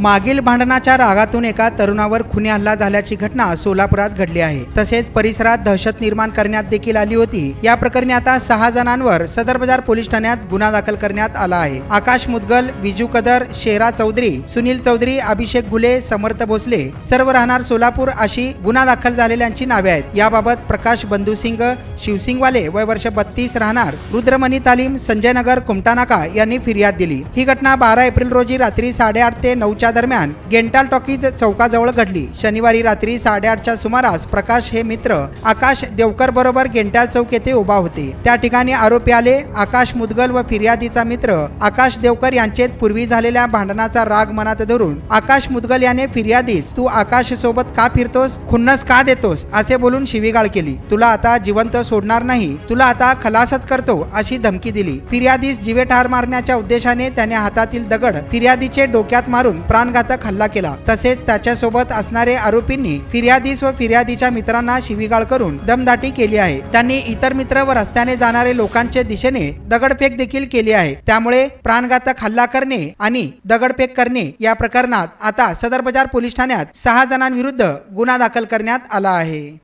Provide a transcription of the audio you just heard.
मागील भांडणाच्या रागातून एका तरुणावर खुने हल्ला झाल्याची घटना सोलापुरात घडली आहे. तसेच परिसरात दहशत निर्माण करण्यात देखील आली होती. या प्रकरणी आता सहा जणांवर सदर बाजार पोलीस ठाण्यात गुन्हा दाखल करण्यात आला आहे. आकाश मुदगल विजू कदर शेरा चौधरी सुनील चौधरी अभिषेक घुले समर्थ भोसले सर्व राहणार सोलापूर अशी गुन्हा दाखल झालेल्यांची नावे आहेत. याबाबत प्रकाश बंधुसिंग शिवसिंगवाले वय वर्ष बत्तीस राहणार रुद्रमणी तालीम संजय नगर कुमटानाका यांनी फिर्याद दिली. ही घटना बारा एप्रिल रोजी रात्री साडेआठ ते नऊच्या दरम्यान गेंटाल टॉकीज चौकाजवळ घडली. शनिवारी रात्री साडेआठच्या सुमारास प्रकाश हे मित्र आकाश देवकर बरोबर गेंटाल चौक येथे उभा होते. त्या ठिकाणी आरोपी आले. आकाश मुदगल व फिर्यादीचा मित्र आकाश देवकर यांचे पूर्वी झालेल्या भांडणाचा राग मनात धरून आकाश मुदगल याने फिर्यादीस तू आकाश सोबत का फिरतोस? खुन्नस का देतोस? असे बोलून शिवीगाळ केली. तुला आता जिवंत सोडणार नाही. तुला आता खलासच करतो अशी धमकी दिली. फिर्यादीस जीवे ठार मारण्याच्या उद्देशाने त्याने हातातील दगड फिर्यादीचे डोक्यात मारून प्राणघातक हल्ला केला. तसेच त्याच्यासोबत असणारे आरोपींनी फिर्यादीस व फिर्यादीच्या मित्रांना शिवीगाळ करून दमदाटी केली आहे. त्यांनी इतर मित्र व रस्त्याने जाणारे लोकांचे दिशेने दगडफेक देखील केली आहे. त्यामुळे प्राणघातक हल्ला करणे आणि दगडफेक करणे या प्रकरणात आता सदर बाजार पोलीस ठाण्यात सहा जणांविरुद्ध गुन्हा दाखल करण्यात आला आहे.